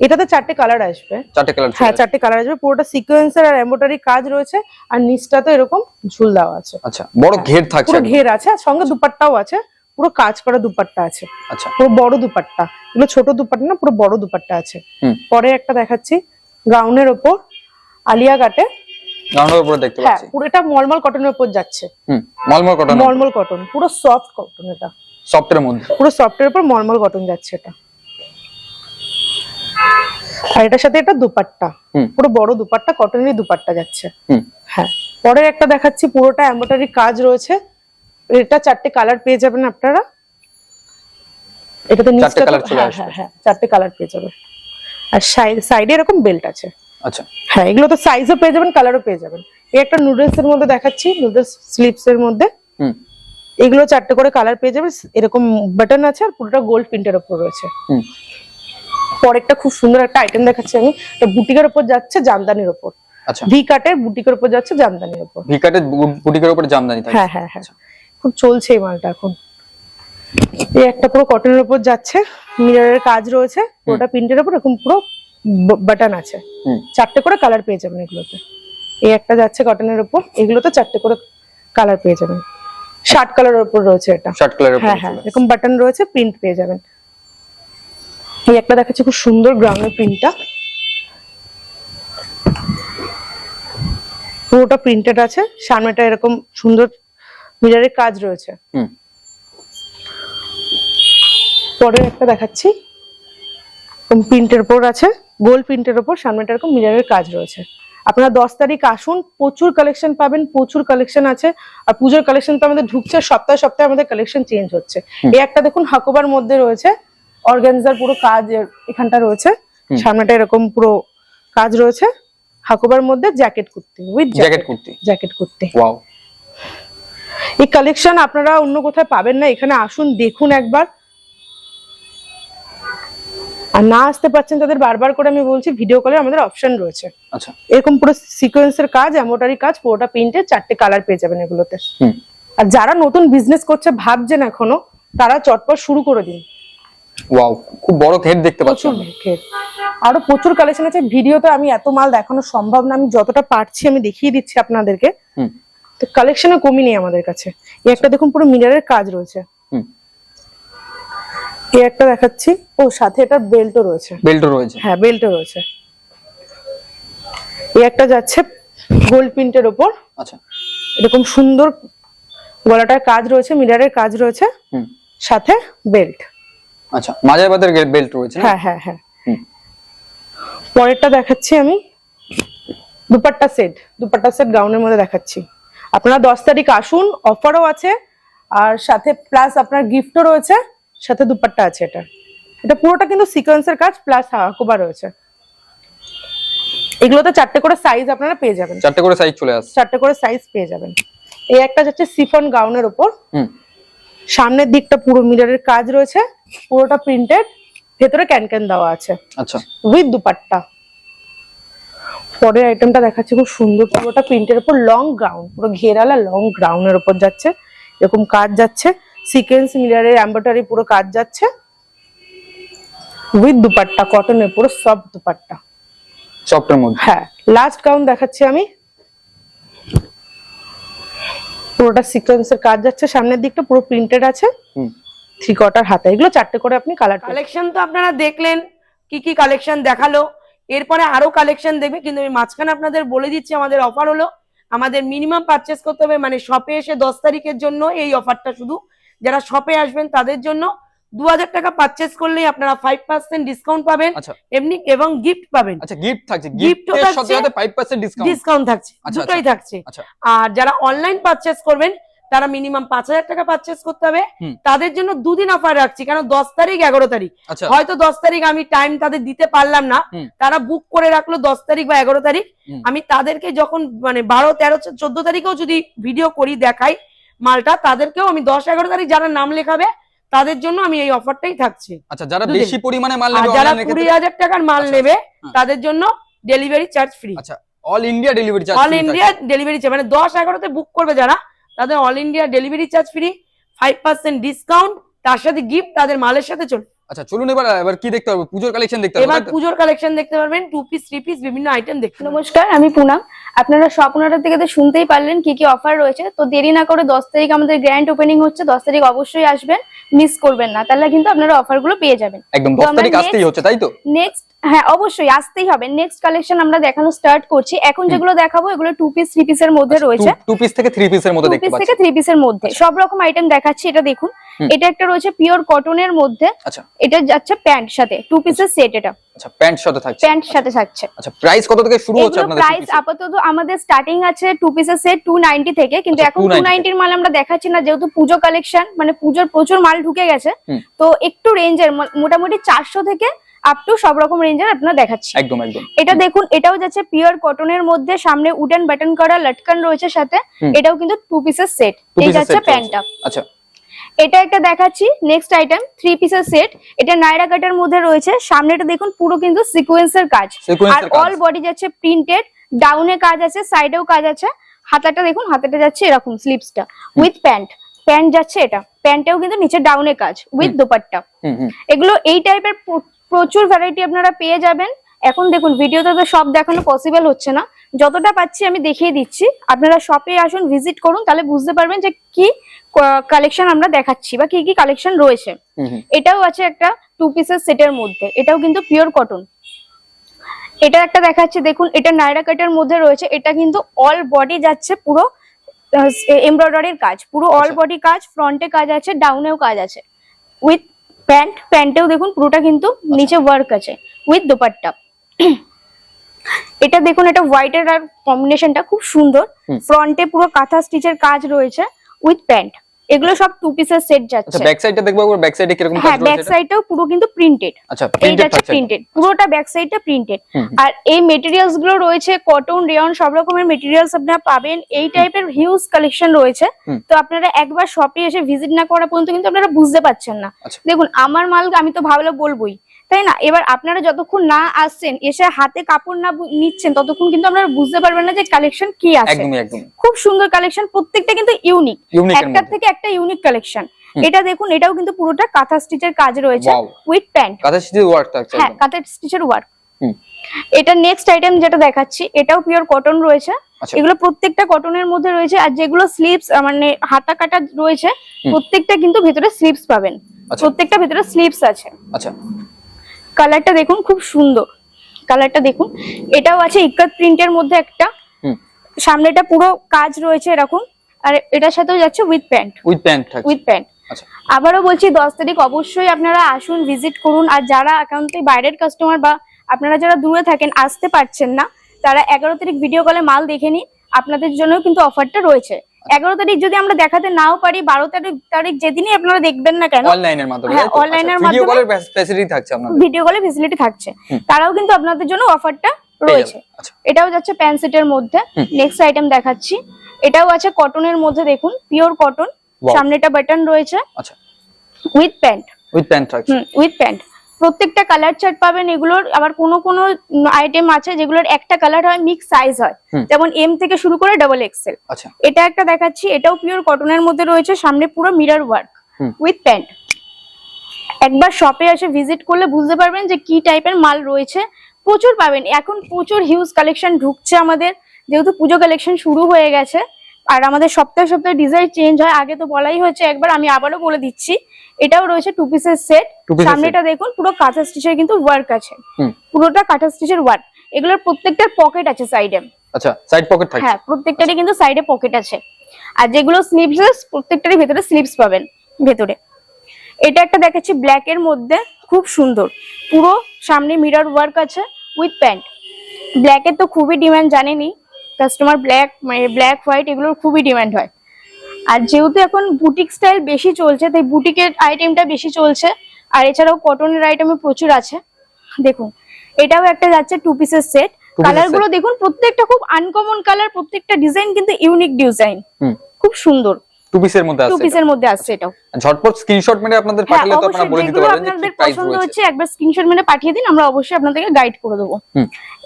এটাতে চারটে কালার আসবে।
চারটে কালার
হ্যাঁ চারটে কালার আসবে। পুরোটা সিকোয়েন্সের আর এমব্রয়ডারি কাজ রয়েছে আর নিচটাতে এরকম ঝুল দেওয়া আছে।
আচ্ছা বড় ঘের থাকছে
পুরো ঘের আছে আর সঙ্গে দুপাট্টাও আছে পুরো কাজ করা দুপাট্টা আছে।
আচ্ছা।
পুরো বড় দুপাট্টা। এগুলো ছোট দুপাট্টা না পুরো বড় দুপাট্টা আছে। পরে একটা দেখাচ্ছি গাউনের ওপর আলিয়া কাটে
গাউনের উপরে দেখতে
হ্যাঁ
পাচ্ছি।
পুরোটা মলমল কটনের উপর যাচ্ছে।
হুম মলমল কটন
মলমল কটন পুরো সফট কটন এটা।
সফটের মধ্যে।
পুরো সফটের উপর মলমল কটন যাচ্ছে এটা। আর এটার সাথে এটা দুপাট্টা। পুরো বড় দুপাট্টা কটনেরই দুপাট্টা যাচ্ছে। হ্যাঁ। পরে একটা দেখাচ্ছি পুরোটা এমব্রয়ডারি কাজ রয়েছে। এটা চারটে কালার পেয়ে যাবেন আপনারা। এটাতে নিচটা হ্যাঁ হ্যাঁ হ্যাঁ চারটে কালার পেয়ে যাবে আর সাইডে এরকম বেল্ট আছে।
আচ্ছা।
হ্যাঁ এগুলো তো সাইজও পেয়ে যাবেন কালারও পেয়ে যাবেন। এই একটা নুডলস এর মধ্যে দেখাচ্ছি নুডলস স্লিপস এর মধ্যে।
হুম।
এগুলো চারটে করে কালার পেয়ে যাবে এরকম বাটন আছে আর পুরোটা গোল্ড প্রিন্টের উপর রয়েছে।
হুম।
পরেরটা খুব সুন্দর একটা আইটেম দেখাচ্ছি আমি। এটা বুটিকের উপর যাচ্ছে জামদানির উপর।
আচ্ছা।
ভি কাটের বুটিকের উপর যাচ্ছে জামদানির উপর।
ভিকাটে বুটিকের উপরে জামদানি থাকে।
হ্যাঁ হ্যাঁ হ্যাঁ। খুব চলছে এই মালটা এখন। এই একটা পুরো কটনের উপর যাচ্ছে মিররের কাজ রয়েছে পুরোটা প্রিন্টের উপর এরকম পুরো বাটন আছে। চারটে করে কালার পেয়ে যাবেন এগুলোতে। এই একটা যাচ্ছে কটনের উপর এগুলোতে চারটে করে কালার পেয়ে যাবেন। শার্ট কালারের উপর রয়েছে এটা।
শার্ট কালারের
হ্যাঁ হ্যাঁ এরকম বাটন রয়েছে প্রিন্ট পেয়ে যাবেন। এই একটা দেখাচ্ছি খুব সুন্দর গ্রাউন্ডের প্রিন্টটা পুরোটা প্রিন্টেড আছে সামনেটা এরকম সুন্দর মিরারের কাজ রয়েছে। পরে একটা দেখাচ্ছি। প্রিন্টের উপর আছে গোল প্রিন্টের উপর সামনেটা এরকম মিরারের কাজ রয়েছে। আপনারা দশ তারিখ আসুন প্রচুর কালেকশন পাবেন প্রচুর কালেকশন আছে। আর পুজোর কালেকশন তো আমাদের ঢুকছে সপ্তাহে সপ্তাহে আমাদের কালেকশন চেঞ্জ হচ্ছে। এই একটা দেখুন হাকোবার মধ্যে রয়েছে। অর্গানজার পুরো কাজ এখানটা রয়েছে। সামনেটা এরকম পুরো কাজ রয়েছে। হাকোবার মধ্যে jacket kurti with
jacket kurti.
Jacket kurti.
Wow
এই কালেকশন আপনারা অন্য কোথায় পাবেন না এখানে আসুন দেখুন একবার। আর না আসতে পারছেন তাদের বারবার করে আমি বলছি ভিডিও কলে আমাদের অপশন রয়েছে।
আচ্ছা।
এরকম পুরো সিকোয়েন্সের কাজ এমোটারি কাজ পুরোটা প্রিন্টে চারটে কালার পেয়ে যাবেন এগুলোতে। আর যারা নতুন বিজনেস করছে ভাবছেন এখনও তারা চটপট শুরু করে দিন।
ওয়াও খুব বড় ঘের দেখতে পাচ্ছি
প্রচুর। আরও প্রচুর কালেকশন আছে। ভিডিওতে আমি এত মাল দেখানো সম্ভব না। আমি যতটা পারছি আমি দেখিয়ে দিচ্ছি আপনাদেরকে।
হুম।
তো কালেকশনে কমই নেই আমাদের কাছে। এই একটা দেখুন পুরো মিরারের কাজ রয়েছে।
হুম।
এই একটা দেখাচ্ছি। ও সাথে এটা বেল্টও রয়েছে।
বেল্টও রয়েছে।
হ্যাঁ বেল্টও রয়েছে। এই একটা যাচ্ছে গোল্ড প্রিন্টের ওপর।
আচ্ছা।
এরকম সুন্দর গলাটার কাজ রয়েছে মিরারের কাজ রয়েছে।
হুম।
সাথে বেল্ট।
আচ্ছা মাঝে বাদের বেল্ট রয়েছে
হ্যাঁ হ্যাঁ হ্যাঁ। পরেরটা দেখাচ্ছি আমি। দুপাট্টা সেট দুপাট্টা সেট গাউনের মধ্যে দেখাচ্ছি। আপনারা দশ তারিখ আসুন অফারও আছে আর সাথে প্লাস আপনার গিফটও রয়েছে সাথে দুপাট্টা আছে এটা। এটা পুরোটা কিন্তু সিকোয়েন্সের কাজ প্লাস হাকুবা রয়েছে। এগুলোতে চারটে করে সাইজ আপনারা পেয়ে যাবেন।
চারটে করে সাইজ চলে আসছে।
চারটে করে সাইজ পেয়ে যাবেন। এই একটা যাচ্ছে সিফন গাউনের ওপর
হুম।
সামনের দিকটা পুরো মিররের কাজ রয়েছে পুরোটা প্রিন্টেড ভেতরে ক্যান ক্যান দেওয়া আছে।
আচ্ছা।
উইথ দুপাট্টা। পরের আইটেমটা দেখাচ্ছি খুব সুন্দর পুরোটা প্রিন্টের উপর লং গ্রাউন্ড পুরো ঘেরালা লং গ্রাউন্ডের উপর যাচ্ছে। এরকম কাজ যাচ্ছে সিকোয়েন্স মিরারের এম্ব্রয়ডারি পুরো কাজ যাচ্ছে। উইথ দুপাট্টা কটনের পুরো সব দুপাট্টা।
সফটের মধ্যে।
হ্যাঁ লাস্ট গাউন দেখাচ্ছি আমি। পুরোটা সিকোয়েন্সের কাজ যাচ্ছে সামনের দিকটা পুরো প্রিন্টেড আছে।
হুম।
থ্রি কোয়ার্টার হাতে। এগুলো চারটে করে আপনি কালার
কালেকশন তো আপনারা দেখলেন কি কি কালেকশন দেখাল। এরপরে আরও কালেকশন দেখবে কিন্তু আমি মাঝখানে আপনাদের বলে দিচ্ছি আমাদের অফার হলো আমাদের মিনিমাম পারচেস করতে হবে মানে শপে এসে দশ তারিখের জন্য এই অফারটা শুধু। যারা শপে আসবেন তাদের জন্য দু হাজার টাকা পারচেস করলেই আপনারা ফাইভ পার্সেন্ট ডিসকাউন্ট পাবেন।
আচ্ছা।
এমনি এবং গিফট পাবেন।
আচ্ছা গিফট থাকছে।
Gift
গিফটের
থাকছে।
সাথে সাথে 5% ডিসকাউন্ট
ডিসকাউন্ট থাকছে।
আচ্ছা,
দুটোই
আচ্ছা।
থাকছে। আর যারা অনলাইন পারচেস করবেন তারা মিনিমাম পাঁচ হাজার টাকা পারচেস করতে হবে। তাদের জন্য দুদিন অফার রাখছি কেন? দশ তারিখ এগারো তারিখ। হয়তো দশ তারিখ আমি টাইম তাদের দিতে পারলাম না। তারা বুক করে রাখল দশ তারিখ বা এগারো তারিখ। আমি তাদেরকে যখন মানে বারো তেরো চোদ্দ তারিখেও যদি ভিডিও করি দেখাই মালটা তাদেরকেও আমি দশ এগারো তারিখ যারা নাম লেখাবে তাদের জন্য আমি এই অফারটাই থাকছে।
আচ্ছা যারা বেশি পরিমাণে মাল নেবে
যারা
অনলাইনে
কুড়ি হাজার টাকার মাল
আচ্ছা,
নেবে
হ্যাঁ।
তাদের জন্য ডেলিভারি চার্জ ফ্রি
আচ্ছা all India delivery charge
all India delivery charge মানে দশ এগারোতে বুক করবে যারা তাদের all India delivery charge free five percent discount তার সাথে গিফট তাদের মালের সাথে চলবে।
আচ্ছা চলুন এবার এবার কি দেখতে হবে? পুজোর কালেকশন দেখতে হবে
এবার
তো?
পুজোর কালেকশন দেখতে পারবেন টু পিস থ্রি পিস বিভিন্ন আইটেম দেখতে
নমস্কার আমি পুনাম আপনারা স্বপ্নটা থেকে তো শুনতেই পারলেন কি কি অফার রয়েছে তো দেরি না করে দশ তারিখ আমাদের গ্র্যান্ড ওপেনিং হচ্ছে দশ তারিখ অবশ্যই আসবেন। মিস করবেন না। তাহলে কিন্তু আপনারা অফারগুলো পেয়ে যাবেন।
একদম
তো
দশ
আমরা
তারিখ আসতেই হচ্ছে তাই তো?
নেক্সট হ্যাঁ অবশ্যই আসতেই হবে। নেক্সট কালেকশন আমরা দেখানো স্টার্ট করছি। এখন যেগুলো দেখাবো এগুলো টু পিস থ্রি পিসের মধ্যে রয়েছে।
টু পিস থেকে থ্রি পিসের
টু
দেখতে
পিস
পাচ্ছি।
থেকে থ্রি পিসের মধ্যে। সব রকম আইটেম দেখাচ্ছি এটা দেখুন। এটা একটা রয়েছে পিওর কটনের মধ্যে।
আচ্ছা।
এটা যাচ্ছে প্যান্ট সাথে টু পিসের সেট এটা।
আচ্ছা প্যান্ট সাথে থাকছে।
প্যান্ট সাথে থাকছে।
আচ্ছা প্রাইস কত থেকে শুরু হচ্ছে আপনাদের
প্রাইস আপাতত আমাদের স্টার্টিং আছে টু পিসের সেট টু নাইনটি থেকে কিন্তু
আচ্ছা,
এখন টু
290
নাইনটির মাল আমরা দেখাচ্ছি না যেহেতু পুজো কালেকশন মানে পুজোর প্রচুর মাল ঢুকে গেছে। তো একটু রেঞ্জের মোটামুটি চারশো থেকে আপ টু সব রকম রেঞ্জের আপনারা দেখাচ্ছি।
একদম একদম।
এটা দেখুন এটাও যাচ্ছে পিওর কটনের মধ্যে সামনে উডেন বাটন করা লটকান রয়েছে সাথে এটাও কিন্তু টু পিসের সেট এই যাচ্ছে প্যান্টটা
আচ্ছা।
এটা একটা দেখাচ্ছি নেক্সট আইটেম থ্রি পিসের সেট এটা নাইরা কাটের মধ্যে রয়েছে সামনেটা দেখুন পুরো কিন্তু সিকোয়েন্সের কাজ। আর অল বডি যাচ্ছে প্রিন্টেড ডাউনে কাজ আছে সাইডেও কাজ আছে। হাতাটা দেখুন হাতাটা যাচ্ছে এরকম স্লিপসটা উইথ প্যান্ট প্যান্ট যাচ্ছে এটা। প্যান্টেও কিন্তু নিচে ডাউনে কাজ উইথ। দোপাট্টা। এগুলো এই টাইপের প্রচুর ভ্যারাইটি আপনারা পেয়ে যাবেন। এখন দেখুন ভিডিওতে তো সব দেখানো পসিবল হচ্ছে না। যতটা পাচ্ছি আমি দেখিয়ে দিচ্ছি। আপনারা শপে আসুন ভিজিট করুন তাহলে বুঝতে পারবেন যে কি কালেকশন আমরা দেখাচ্ছি বা কি কি কালেকশন রয়েছে। এটাও আছে একটা টু পিসের সেটের মধ্যে। এটাও কিন্তু পিওর কটন এটা একটা দেখাচ্ছি দেখুন এটা নাইরা কাটের মধ্যে রয়েছে। এটা কিন্তু অল বডি যাচ্ছে পুরো এমব্রয়ডারির কাজ। পুরো অল
আচ্ছা।
বডি কাজ ফ্রন্টে কাজ আছে ডাউনেও কাজ আছে। উইথ প্যান্ট প্যান্টেও দেখুন পুরোটা কিন্তু নিচে ওয়ার্ক আছে উইথ দোপাট্টা। এটা দেখুন এটা হোয়াইটের আর কম্বিনেশনটা খুব সুন্দর। ফ্রন্টে পুরো কাঁথা স্টিচের কাজ রয়েছে উইথ প্যান্ট এগুলো সব টু পিসের সেট
আচ্ছা
যাচ্ছে
ব্যাক সাইডটা দেখব ব্যাক সাইডে কীরকম
হ্যাঁ ব্যাক? সাইডটাও পুরো কিন্তু প্রিন্টেড
আচ্ছা প্রিন্টেড আছে
প্রিন্টেড পুরোটা ব্যাক সাইডটা প্রিন্টেড। আর এই ম্যাটেরিয়ালসগুলো রয়েছে কটন রেয়ন সব রকমের ম্যাটেরিয়ালস আপনারা পাবেন। এই টাইপের হিউজ কালেকশন রয়েছে। তো আপনারা একবার শপে এসে ভিজিট না করা পর্যন্ত কিন্তু আপনারা বুঝতে পারছেন না।
আচ্ছা।
দেখুন আমার মাল আমি তো ভালো বলবোই। তাই না? এবার আপনারা যতক্ষণ না আসছেন এসে হাতে কাপড় না নিচ্ছেন ততক্ষণ কিন্তু আপনারা বুঝতে পারবেন না যে কালেকশন কি আছে। খুব সুন্দর কালেকশন প্রত্যেকটা কিন্তু ইউনিক একটার থেকে একটা ইউনিক কালেকশন এটা দেখুন এটাও কিন্তু পুরোটা কাঁথা স্টিচের কাজ রয়েছে উইথ প্যান্ট
কাঁথা স্টিচের ওয়ার্ক থাকছে
হ্যাঁ কাঁথা স্টিচের ওয়ার্ক এটা নেক্সট আইটেম যেটা দেখাচ্ছি এটাও পিওর কটন রয়েছে।
আচ্ছা।
এগুলো প্রত্যেকটা কটনের মধ্যে রয়েছে আর যেগুলো স্লিপস মানে হাতা কাটা রয়েছে প্রত্যেকটা কিন্তু ভেতরে স্লিপস পাবেন।
আচ্ছা।
প্রত্যেকটা ভেতরে স্লিপস আছে।
আচ্ছা।
কালারটা দেখুন খুব সুন্দর। কালারটা দেখুন। এটাও আছে ইকাত প্রিন্টের মধ্যে একটা। সামনেটা পুরো কাজ রয়েছে এরকম। আর এটার সাথেও যাচ্ছে with pant
with pant
with pant আবারও বলছি দশ তারিখ অবশ্যই আপনারা আসুন ভিজিট করুন। আর যারা একান্তই বাইরের কাস্টমার বা আপনারা যারা দূরে থাকেন আসতে পারছেন না তারা এগারো তারিখ ভিডিও কলে মাল দেখে নিন। আপনাদের জন্য কিন্তু অফারটা রয়েছে। এগারো তারিখ যদি আমরা দেখাতে নাও পারি বারো তারিখ তারিখ যেদিনই আপনারা দেখবেন না কেন
অনলাইনের মাধ্যমে
হ্যাঁ, এর মাধ্যমে-
ফ্যাসিলিটি থাকছে আপনাদের?
ভিডিও থাকছে। তারাও কিন্তু আপনাদের জন্য অফারটা রয়েছে।
আচ্ছা।
এটাও যাচ্ছে প্যান্ট সেটের মধ্যে। নেক্সট আইটেম দেখাচ্ছি। এটাও আছে কটনের মধ্যে দেখুন পিওর কটন সামনেটা বাটন রয়েছে
আচ্ছা।
উইথ প্যান্ট
উইথ প্যান্ট
হুম উইথ প্যান্ট প্রত্যেকটা কালার চার্ট পাবেন এগুলোর আবার কোনো কোনো আইটেম আছে যেগুলোর একটা কালার হয় মিক্স সাইজ হয়। যেমন এম থেকে শুরু করে ডাবল এক্সেল
আচ্ছা।
এটা একটা দেখাচ্ছি এটাও পিওর কটনের মধ্যে রয়েছে সামনে পুরো মিরর ওয়ার্ক উইথ প্যান্ট একবার শপে এসে ভিজিট করলে বুঝতে পারবেন যে কি টাইপের মাল রয়েছে। প্রচুর পাবেন এখন প্রচুর হিউজ কালেকশন ঢুকছে আমাদের যেহেতু পুজো কালেকশন শুরু হয়ে গেছে আর আমাদের সপ্তাহে সপ্তাহে ডিজাইন চেঞ্জ হয় আগে তো বলাই হয়েছে একবার আমি আবারও বলে দিচ্ছি। এটাও রয়েছে টু পিসের সেট সামনেটা দেখুন পুরো কাঁথা স্টিচের কিন্তু ওয়ার্ক আছে। পুরোটা কাঁথা স্টিচের ওয়ার্ক এগুলোর প্রত্যেকটার পকেট আছে সাইডে
আচ্ছা সাইড পকেট
হ্যাঁ প্রত্যেকটারই কিন্তু সাইডে পকেট আছে। আর যেগুলো স্লিপস প্রত্যেকটারই ভেতরে স্লিপস পাবেন ভেতরে। এটা একটা দেখাচ্ছি ব্ল্যাক এর মধ্যে খুব সুন্দর। পুরো সামনে মিরর ওয়ার্ক আছে উইথ প্যান্ট ব্ল্যাকের তো খুবই ডিমান্ড জানেনই? কাস্টমার ব্ল্যাক মানে ব্ল্যাক হোয়াইট এগুলোর খুবই ডিমান্ড হয়। আর যেহেতু এখন বুটিক স্টাইল বেশি চলছে তাই বুটিকের আইটেমটা বেশি চলছে। আর এছাড়াও কটনের আইটেমে প্রচুর আছে। দেখুন এটাও একটা যাচ্ছে টু পিসের সেট কালারগুলো দেখুন প্রত্যেকটা খুব আনকমন কালার প্রত্যেকটা ডিজাইন কিন্তু ইউনিক ডিজাইন খুব সুন্দর।
টু পিসের মধ্যে
টু পিসের মধ্যে আসছে এটাও।
ঝটপট স্ক্রিনশট মেরে আপনাদের
হ্যাঁ
পাঠালে তো আপনারা বলে দিতে পারবেন যে
আপনাদের পছন্দ হচ্ছে একবার স্ক্রিনশট মেরে পাঠিয়ে দিন আমরা অবশ্যই আপনাদেরকে গাইড করে দেবো।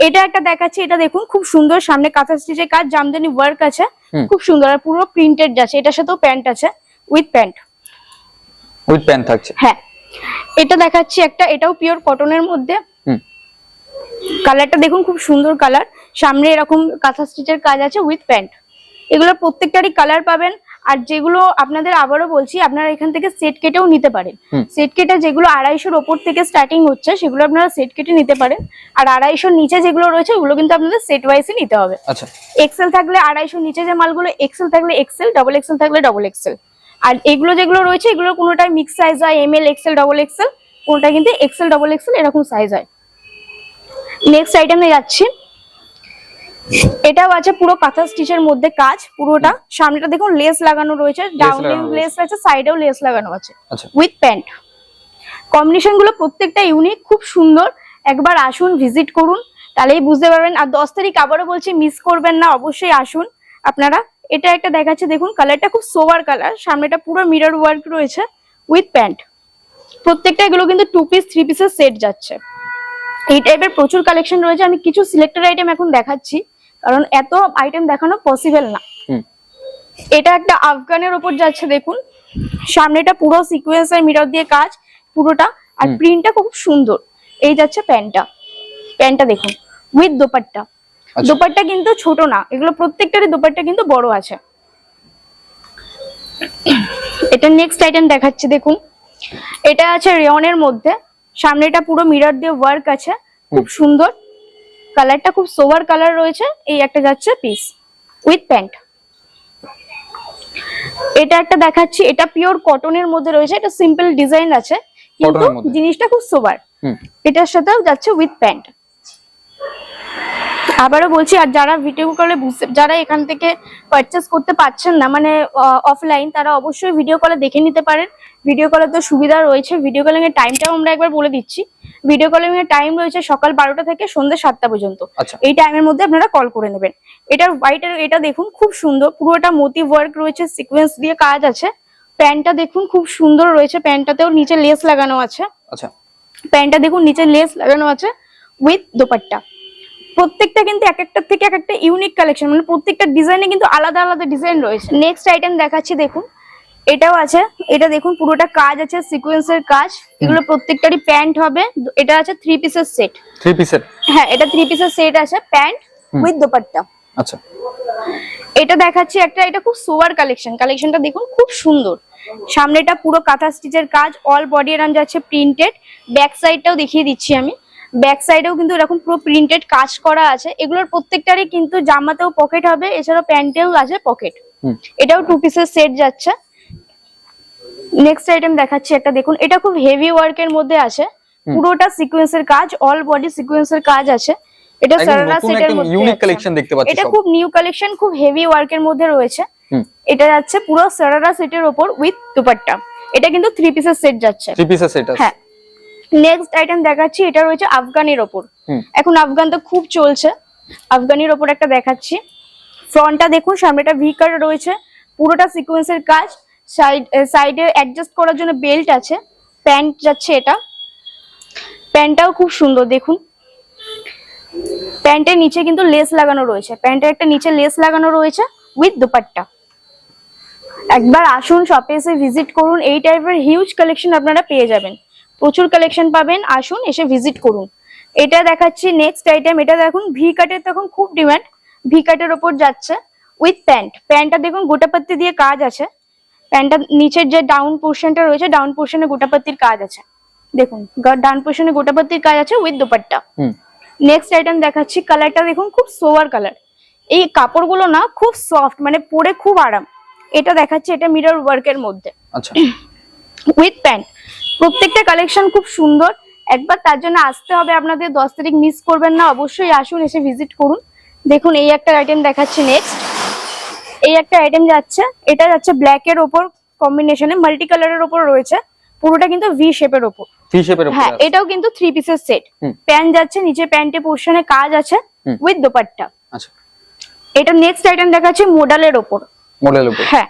এটা একটা দেখাচ্ছি এটা দেখুন খুব সুন্দর সামনে কাঁথা স্টিচের কাজ জামদানি ওয়ার্ক আছে খুব সুন্দর আর পুরো প্রিন্টেড যাচ্ছে এটার সাথেও প্যান্ট আছে উইথ প্যান্ট
উইথ প্যান্ট থাকছে।
হ্যাঁ এটা দেখাচ্ছি একটা এটাও পিওর কটনের মধ্যে। কালারটা দেখুন খুব সুন্দর কালার সামনে এরকম কাঁথা স্টিচের কাজ আছে উইথ প্যান্ট এগুলোর প্রত্যেকটারই কালার পাবেন আর যেগুলো আপনাদের আবারও বলছি আপনারা এখান থেকে সেট কেটেও নিতে পারেন। সেট কেটে যেগুলো আড়াইশোর ওপর থেকে স্টার্টিং হচ্ছে সেগুলো আপনারা সেট কেটে নিতে পারেন। আর আড়াইশোর নিচে যেগুলো রয়েছে ওগুলো কিন্তু আপনাদের সেট ওয়াইজই নিতে হবে।
আচ্ছা।
এক্সেল থাকলে আড়াইশোর নিচে যে মালগুলো এক্সেল থাকলে এক্সেল ডবল এক্সেল থাকলে ডবল এক্সেল আর এগুলো যেগুলো রয়েছে এগুলোর কোনোটাই মিক্স সাইজ হয় M L XL double XL কোনোটা কিন্তু এক্সেল ডবল এক্সেল এরকম সাইজ হয়। নেক্সট আইটেমে যাচ্ছি। এটাও আছে পুরো কাঁথা স্টিচের মধ্যে কাজ পুরোটা। সামনেটা দেখুন লেস লাগানো রয়েছে ডাউনে লেস আছে সাইডেও লেস লাগানো আছে উইথ প্যান্ট কম্বিনেশনগুলো প্রত্যেকটা ইউনিক খুব সুন্দর। একবার আসুন ভিজিট করুন তাহলেই বুঝতে পারবেন। আর দশ তারিখ আবারও বলছি মিস করবেন না অবশ্যই আসুন। আপনারা এটা একটা দেখাচ্ছে দেখুন কালারটা খুব সোবার কালার সামনেটা পুরো মিরর ওয়ার্ক রয়েছে উইথ প্যান্ট প্রত্যেকটা এগুলো কিন্তু টু পিস থ্রি পিসের সেট যাচ্ছে। এই টাইপের প্রচুর কালেকশন রয়েছে আমি কিছু সিলেক্টেড আইটেম এখন দেখাচ্ছি। কারণ এত আইটেম দেখানো পসিবল না। এটা একটা আফগানের ওপর যাচ্ছে দেখুন। সামনেটা পুরো সিকোয়েন্সের মিরর দিয়ে কাজ পুরোটা। আর প্রিন্টটা খুব সুন্দর। এই যাচ্ছে প্যান্টটা প্যান্টটা দেখুন উইথ দোপাট্টা।
আচ্ছা।
দোপাট্টা কিন্তু ছোট না এগুলো প্রত্যেকটারই দোপাট্টা কিন্তু বড় আছে। এটা নেক্সট আইটেম দেখাচ্ছি দেখুন। এটা আছে রেয়নের মধ্যে। সামনেটা পুরো মিরর দিয়ে ওয়ার্ক আছে। খুব সুন্দর। কালারটা খুব সোভার কালার রয়েছে এই একটা যাচ্ছে পিস উইথ প্যান্ট। এটা একটা দেখাচ্ছি এটা পিওর কটনের মধ্যে রয়েছে এটা সিম্পল ডিজাইন আছে কিন্তু। জিনিসটা খুব সোবার
হুম।
এটার সাথেও যাচ্ছে উইথ প্যান্ট। আবারও বলছি আর যারা ভিডিও কলে বুঝতে যারা এখান থেকে পারচেস করতে পারছেন না মানে অফলাইন তারা অবশ্যই ভিডিও কলে দেখে নিতে পারেন। ভিডিও কলে তো সুবিধা রয়েছে ভিডিও কলিং এর টাইমটাও আমরা একবার বলে দিচ্ছি। ভিডিও কলিং এর টাইম রয়েছে সকাল বারোটা থেকে সন্ধ্যে সাতটা পর্যন্ত।
আচ্ছা।
এই টাইমের মধ্যে আপনারা কল করে নেবেন। এটার হোয়াইটের এটা দেখুন খুব সুন্দর পুরোটা মোটিভ ওয়ার্ক রয়েছে সিকোয়েন্স দিয়ে কাজ আছে। প্যান্টটা দেখুন খুব সুন্দর রয়েছে প্যান্টটাতেও নিচে লেস লাগানো আছে।
আচ্ছা।
প্যান্টটা দেখুন নিচে লেস লাগানো আছে উইথ দোপাট্টা। প্রত্যেকটা কিন্তু এক একটার থেকে এক একটা ইউনিক কালেকশন মানে প্রত্যেকটা ডিজাইনে কিন্তু আলাদা আলাদা ডিজাইন রয়েছে। নেক্সট আইটেম দেখাচ্ছি দেখুন। এটাও আছে। এটা দেখুন পুরোটা কাজ আছে সিকোয়েন্সের কাজ। এগুলো প্রত্যেকটারই প্যান্ট হবে। এটা আছে থ্রি পিসের সেট
থ্রি পিসের
হ্যাঁ এটা থ্রি পিসের সেট আছে প্যান্ট উইথ দোপাট্টা।
আচ্ছা।
এটা দেখাচ্ছি একটা এটা খুব সোয়ার কালেকশন কালেকশনটা দেখুন খুব সুন্দর। সামনেটা পুরো কাঁথা স্টিচের কাজ অল বডি রান যাচ্ছে প্রিন্টেড ব্যাক সাইডটাও দেখিয়ে দিচ্ছি আমি। ব্যাক সাইডেও কিন্তু এরকম পুরো প্রিন্টেড কাজ করা আছে। এগুলোর প্রত্যেকটারই কিন্তু জামাতেও পকেট হবে এছাড়াও প্যান্টেও আছে পকেট এটাও টু পিসের সেট যাচ্ছে। নেক্সট আইটেম দেখাচ্ছি একটা দেখুন এটা খুব হেভি ওয়ার্কের মধ্যে আছে। পুরোটা সিকোয়েন্সের কাজ অল বডি সিকোয়েন্সের কাজ আছে। এটা সারারা
নতুন
সেটের মধ্যে
ইউনিক কালেকশন দেখতে পাচ্ছি
এটা খুব নিউ কালেকশন খুব হেভি ওয়ার্কের মধ্যে রয়েছে। এটা যাচ্ছে পুরো সারারা সেটের ওপর উইথ দুপাট্টা। এটা কিন্তু থ্রি পিসের সেট যাচ্ছে।
থ্রি পিসের সেট আছে।
হ্যাঁ। নেক্সট আইটেম দেখাচ্ছি এটা রয়েছে আফগানির ওপর। এখন আফগান তো খুব চলছে। আফগানির ওপর একটা দেখাচ্ছি। ফ্রন্টটা দেখুন সামনেটা ভি কাট রয়েছে। পুরোটা সিকোয়েন্সের কাজ। সাইড সাইডে অ্যাডজাস্ট করার জন্য বেল্ট আছে। প্যান্ট যাচ্ছে এটা। প্যান্টটাও খুব সুন্দর, দেখুন। প্যান্টের নিচে কিন্তু লেস লাগানো রয়েছে। প্যান্টের একটা নিচে লেস লাগানো রয়েছে উইথ দুপাট্টা। একবার আসুন শপে এসে ভিজিট করুন। এই টাইপের হিউজ কালেকশন আপনারা পেয়ে যাবেন। প্রচুর কালেকশন পাবেন। আসুন, এসে ভিজিট করুন। এটা দেখাচ্ছি নেক্সট আইটেম এটা দেখুন ভি কাটের তখন খুব ডিমান্ড ভি কাটের ওপর যাচ্ছে উইথ প্যান্ট প্যান্টটা দেখুন গোটাপাত্তি দিয়ে কাজ আছে। প্যান্টটা নিচের যে ডাউন পোর্শনটা রয়েছে ডাউন পোর্শনে গোটাপাত্তির কাজ আছে। দেখুন ডাউন পোর্শনে গোটাপাত্তির কাজ আছে উইথ দোপাট্টা। নেক্সট আইটেম দেখাচ্ছি কালারটা দেখুন খুব সোয়ার কালার এই কাপড়গুলো না খুব সফট মানে পরে খুব আরাম। এটা দেখাচ্ছি এটা মিরর ওয়ার্কের মধ্যে।
আচ্ছা।
উইথ প্যান্ট প্রত্যেকটা কালেকশন খুব সুন্দর। একবার তার জন্য আসতে হবে আপনাদের দশ তারিখ মিস করবেন না অবশ্যই আসুন এসে ভিজিট করুন। দেখুন এই একটা আইটেম দেখাচ্ছি নেক্সট এই একটা আইটেম যাচ্ছে এটা যাচ্ছে ব্ল্যাক এর ওপর কম্বিনেশনে মাল্টি কালারের ওপর রয়েছে পুরোটা কিন্তু ভি শেপের ওপর।
থ্রি শেপের
হ্যাঁ
উপরে।
এটাও কিন্তু থ্রি পিসের সেট প্যান্ট যাচ্ছে নিচে প্যান্টে পোর্শনে কাজ আছে উইথ দোপাট্টা
আচ্ছা।
এটা নেক্সট আইটেম দেখাচ্ছি মোডালের ওপর।
মডেল উপর
হ্যাঁ।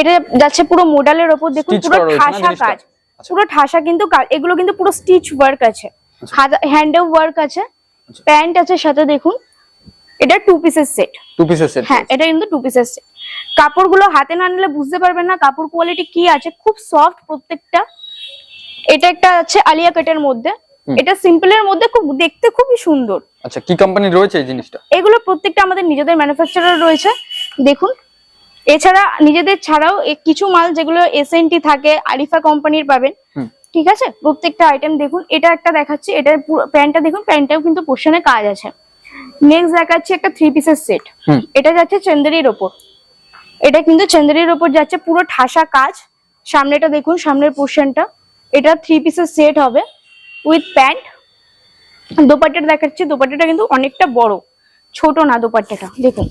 এটা যাচ্ছে পুরো মোডালের ওপর দেখুন পুরো ঠাসা কাজ। পুরো ঠাসা কিন্তু এগুলো কিন্তু পুরো স্টিচ ওয়ার্ক আছে।
আচ্ছা।
হ্যান্ডেল ওয়ার্ক আছে।
আচ্ছা।
প্যান্ট আছে সাথে দেখুন। এটা টু পিসের সেট
টু পিসের সেট
হ্যাঁ এটা কিন্তু টু পিসের সেট কাপড়গুলো হাতে না নিলে বুঝতে পারবেন না কাপড় কোয়ালিটি কি আছে। খুব সফট প্রত্যেকটা। এটা একটা আছে আলিয়া কাটের মধ্যে। এটা সিম্পলের মধ্যে খুব দেখতে খুবই সুন্দর।
আচ্ছা কি কোম্পানি রয়েছে এই জিনিসটা?
এগুলো প্রত্যেকটা আমাদের নিজেদের ম্যানুফ্যাকচারার রয়েছে। দেখুন এছাড়া নিজেদের ছাড়াও কিছু মাল যেগুলো এসএনটি থাকে আরিফা কোম্পানির পাবেন। ঠিক আছে? প্রত্যেকটা আইটেম দেখুন। এটা একটা দেখাচ্ছি। এটার প্যান্টটা দেখুন। প্যান্টটাও কিন্তু পোর্শনে কাজ আছে। নেক্সট দেখাচ্ছি একটা থ্রি পিসের সেট এটা যাচ্ছে চন্দেরির ওপর। এটা কিন্তু চন্দেরির ওপর যাচ্ছে পুরো ঠাসা কাজ। সামনেটা দেখুন সামনের পোর্শনটা এটা থ্রি পিসের সেট হবে উইথ প্যান্ট দোপাট্টাটা দেখাচ্ছি দোপাট্টাটা কিন্তু অনেকটা বড়। ছোট না দোপাট্টাটা দেখুন।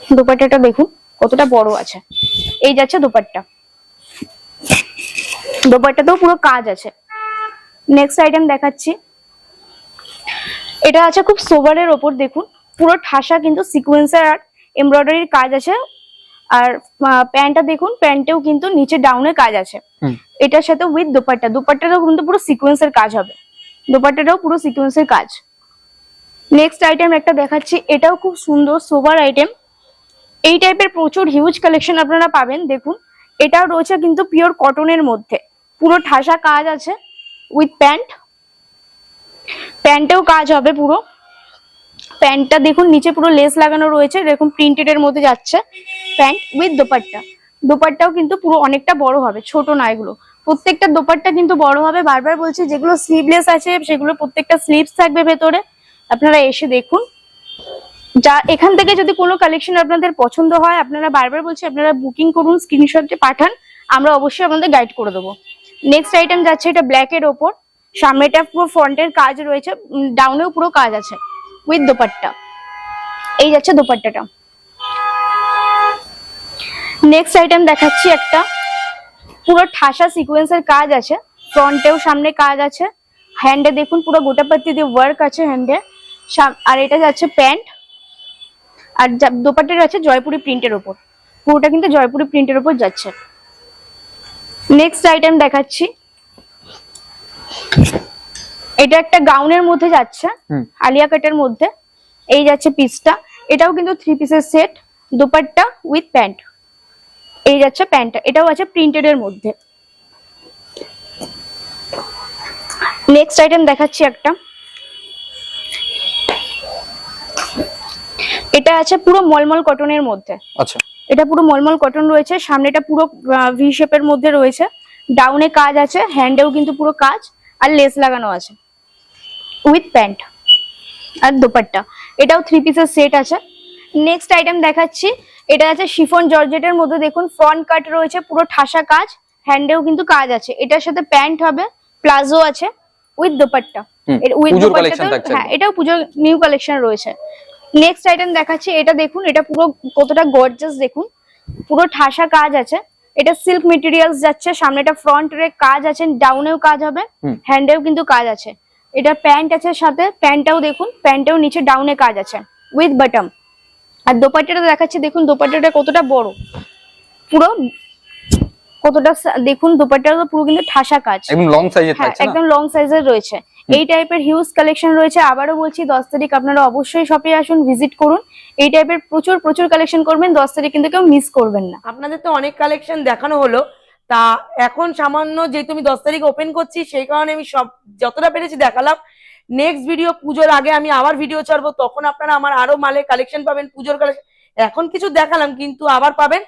দোপাট্টাটা দেখুন কতটা বড় আছে। এই যাচ্ছে দোপাট্টা। দোপাট্টাতেও পুরো কাজ আছে। নেক্সট আইটেম দেখাচ্ছি। এটা আছে খুব সোভারের ওপর দেখুন। পুরো ঠাসা কিন্তু সিকোয়েন্সার আর এমব্রয়ডারির কাজ আছে। আর প্যান্টটা দেখুন প্যান্টেও কিন্তু নিচে ডাউনে কাজ আছে। এটার সাথে উইথ দোপাট্টা। দোপাট্টাটাও কিন্তু পুরো সিকোয়েন্সের কাজ হবে। দোপাট্টাটাও পুরো সিকোয়েন্সের কাজ। নেক্সট আইটেম একটা দেখাচ্ছি এটাও খুব সুন্দর সোভার আইটেম এই টাইপের প্রচুর হিউজ কালেকশন আপনারা পাবেন দেখুন। এটাও রয়েছে কিন্তু পিওর কটনের মধ্যে। পুরো ঠাসা কাজ আছে উইথ প্যান্ট প্যান্টেও কাজ হবে পুরো। প্যান্টটা দেখুন, নিচে পুরো লেস লাগানো রয়েছে। এরকম প্রিন্টেড এর মধ্যে যাচ্ছে প্যান্ট উইথ দোপাট্টা। দোপাট্টাও কিন্তু পুরো অনেকটা বড় হবে, ছোট না এগুলো। প্রত্যেকটা দোপাট্টা কিন্তু বড় হবে। বারবার বলছি, যেগুলো স্লিভলেস আছে, সেগুলো প্রত্যেকটা স্লিভস থাকবে ভেতরে। আপনারা এসে দেখুন। যা, এখান থেকে যদি কোনো কালেকশন আপনাদের পছন্দ হয়, আপনারা বারবার বলছি, আপনারা বুকিং করুন স্ক্রিনশটে পাঠান। আমরা অবশ্যই আপনাদের গাইড করে দেবো। নেক্সট আইটেম যাচ্ছে, এটা ব্ল্যাক এর ওপর। সামনেটা পুরো ফ্রন্টের কাজ রয়েছে ডাউনেও পুরো কাজ আছে উইথ দোপাট্টা। এই যাচ্ছে দোপাট্টাটা। নেক্সট আইটেম দেখাচ্ছি একটা। পুরো ঠাসা সিকোয়েন্সের কাজ আছে ফ্রন্টেও সামনে কাজ আছে। হ্যান্ডে দেখুন, পুরো গোটাপাত্তি দিয়ে ওয়ার্ক আছে হ্যান্ডে আর এটা যাচ্ছে প্যান্ট আর দোপাট্টাটা আছে জয়পুরি প্রিন্টের ওপর। পুরোটা কিন্তু জয়পুরি প্রিন্টের ওপর যাচ্ছে। নেক্সট আইটেম দেখাচ্ছি। এটা একটা গাউনের মধ্যে যাচ্ছে। আলিয়া কাটের মধ্যে। এই যাচ্ছে পিসটা। এটাও কিন্তু থ্রি পিসের সেট দোপাট্টা উইথ প্যান্ট এই যাচ্ছে প্যান্টটা এটাও আছে প্রিন্টেড এর মধ্যে। নেক্সট আইটেম দেখাচ্ছি একটা। এটা আছে পুরো মলমল কটনের মধ্যে।
আচ্ছা।
এটা পুরো মলমল কটন রয়েছে। সামনেটা পুরো ভি শেপের মধ্যে রয়েছে। ডাউনে কাজ আছে হ্যান্ডেও কিন্তু পুরো কাজ। আর লেস লাগানো আছে। উইথ প্যান্ট আর দোপাট্টা। এটাও থ্রি পিসের সেট আছে। নেক্সট আইটেম দেখাচ্ছি। এটা আছে শিফন জর্জেটের মধ্যে দেখুন ফ্রন্ট কাট রয়েছে পুরো ঠাসা কাজ। হ্যান্ডেও কিন্তু কাজ আছে। এটার সাথে প্যান্ট হবে প্লাজো আছে উইথ দোপাট্টা। উইথ
collection
হ্যাঁ এটাও পুজোর নিউ কালেকশন রয়েছে। নেক্সট আইটেম দেখাচ্ছি এটা দেখুন এটা পুরো কতটা গর্জাস দেখুন। পুরো ঠাসা কাজ আছে। এটা সিল্ক মেটেরিয়ালস যাচ্ছে সামনেটা ফ্রন্ট রে কাজ আছে ডাউনেও কাজ হবে। হ্যান্ডেও কিন্তু কাজ আছে। এটা প্যান্ট আছে সাথে প্যান্টটাও দেখুন প্যান্টটাও নিচে ডাউনে কাজ আছে উইথ বাটম আর দোপাট্টাটা দেখাচ্ছি দেখুন দোপাট্টাটা কতটা বড়। পুরো কতটা দেখুন দোপাট্টাটা পুরো কিন্তু ঠাসা কাজ।
একদম লং সাইজের
হ্যাঁ একদম লং সাইজের রয়েছে। এই টাইপের হিউজ কালেকশন রয়েছে। আবারও বলছি দশ তারিখ আপনারা অবশ্যই শপে আসুন ভিজিট করুন। এই টাইপের প্রচুর প্রচুর কালেকশন করবেন। দশ তারিখ কিন্তু কেউ মিস করবেন না।
আপনাদের তো অনেক কালেকশন দেখানো হলো। তা এখন সামান্য যেহেতু আমি দশ তারিখ ওপেন করছি সেই কারণে আমি সব যতটা পেরেছি দেখালাম। নেক্সট ভিডিও পুজোর আগে আমি আবার ভিডিও ছাড়বো। তখন আপনারা আমার আরও মালের কালেকশন পাবেন পুজোর কালেকশন এখন কিছু দেখালাম কিন্তু আবার পাবেন।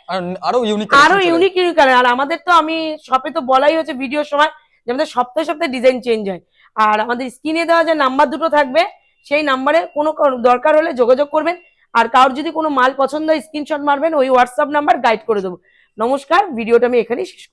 আরও ইউনিক
আরও ইউনিক ইউনিক আর আমাদের তো আমি শপে তো বলাই হচ্ছে ভিডিওর সময় যে আমাদের সপ্তাহে সপ্তাহে ডিজাইন চেঞ্জ হয়। আর আমাদের স্ক্রিনে দেওয়া যে নাম্বার দুটো থাকবে, সেই নাম্বারে কোনো দরকার হলে যোগাযোগ করবেন। আর কারোর যদি কোনো মাল পছন্দ হয় স্ক্রিনশট মারবেন, ওই হোয়াটসঅ্যাপ নাম্বার গাইড করে দেবো। নমস্কার, ভিডিওটা আমি এখানেই শেষ